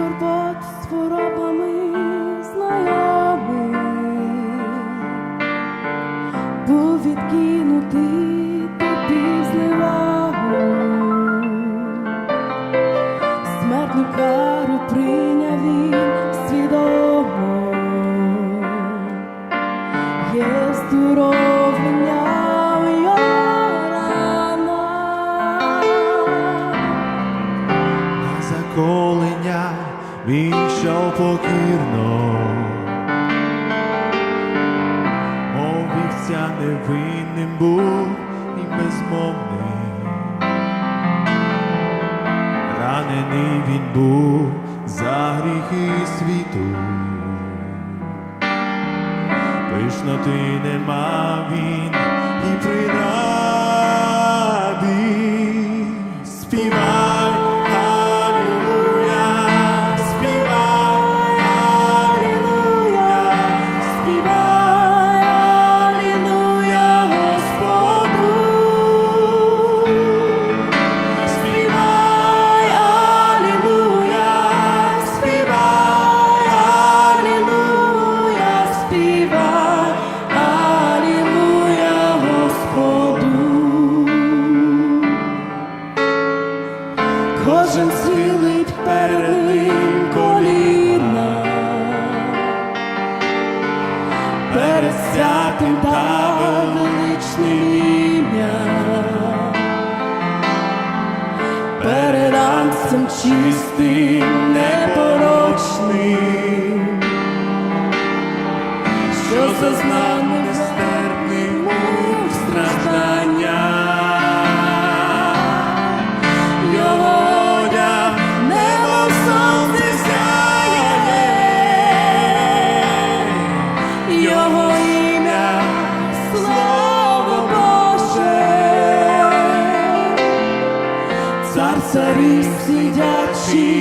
турбот з хворобами знайомих був відкинутий тобі зневагу смертника. Йшов покірно, мов вівця невинним був і безмовний. Ранений він був за гріхи світу. Пишноти нема він і при набі співай, Кожен схилить перед ним коліна, перед святим та величним ім'ям. Перед ангстом чистим, непорочним, що зазнав нестерпних царів сидячи